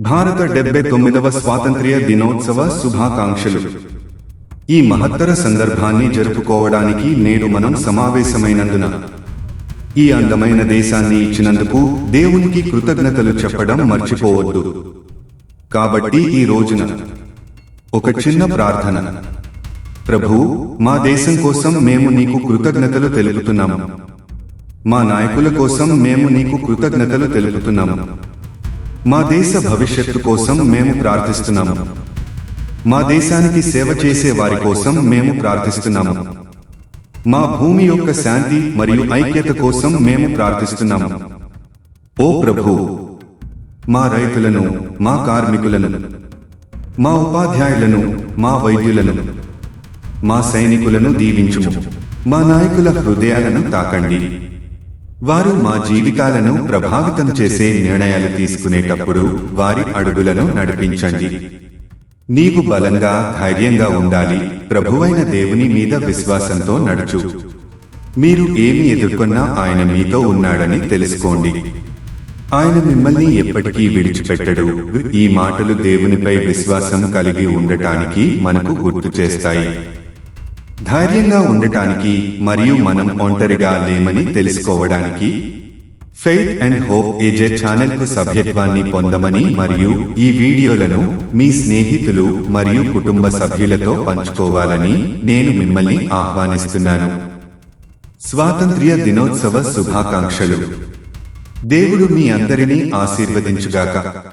భారత డెబ్బై తొమ్మిదవ స్వాతంత్ర్య దినోత్సవ శుభాకాంక్షలు. ఈ మహత్తర సందర్భాన్ని జరుపుకోవడానికి నేడు మనం సమావేశమైనందున. ఈ అందమైన దేశాన్ని ఇచ్చినందుకు దేవునికి కృతజ్ఞతలు చెప్పడం మర్చిపోవద్దు. కాబట్టి ఈ రోజున ఒక చిన్న ప్రార్థన. ప్రభు మా దేశం కోసం మేము నీకు కృతజ్ఞతలు తెలుపుతున్నాము మా నాయకుల కోసం మేము నీకు కృతజ్ఞతలు తెలుపుతున్నాము మా దేశ భవిష్యత్తు కోసం మేము ప్రార్థిస్తున్నాము మా దేశానికి సేవ చేసే వారి కోసం మేము ప్రార్థిస్తున్నాము మా భూమి యొక్క శాంతి మరియు ఐక్యత కోసం మేము ప్రార్థిస్తున్నాము ఓ ప్రభు మా రైతులను మా కార్మికులను మా ఉపాధ్యాయులను మా వైద్యులను మా సైనికులను దీవించుము. మా నాయకుల హృదయాలను తాకండి. వారు మా జీవితాలను ప్రభావితం చేసే నిర్ణయాలు తీసుకునేటప్పుడు వారి అడుగులను నడిపించండి. నీవు బలంగా ధైర్యంగా ఉండాలి. ప్రభువైన దేవుని మీద విశ్వాసంతో నడుచు. మీరు ఏమి ఎదుర్కొన్నా ఆయన మీతో ఉన్నాడని తెలుసుకోండి. ఆయన మిమ్మల్ని ఎప్పటికీ విడిచిపెట్టడు. ఈ మాటలు దేవునిపై విశ్వాసం కలిగి ఉండటానికి మనకు గుర్తు చేస్తాయి. ధైర్యంగా ఉండటానికి మరియు మనం ఒంటరిగా లేమని తెలుసుకోవడానికి ఫెయిత్ అండ్ హోప్ ఏజే ఛానల్కు సభ్యత్వాన్ని పొందమని మరియు ఈ వీడియోలను మీ స్నేహితులు మరియు కుటుంబ సభ్యులతో పంచుకోవాలని నేను మిమ్మల్ని ఆహ్వానిస్తున్నాను. స్వాతంత్ర్య దినోత్సవ శుభాకాంక్షలు. దేవుడు మీ అందరినీ ఆశీర్వదించుగాక.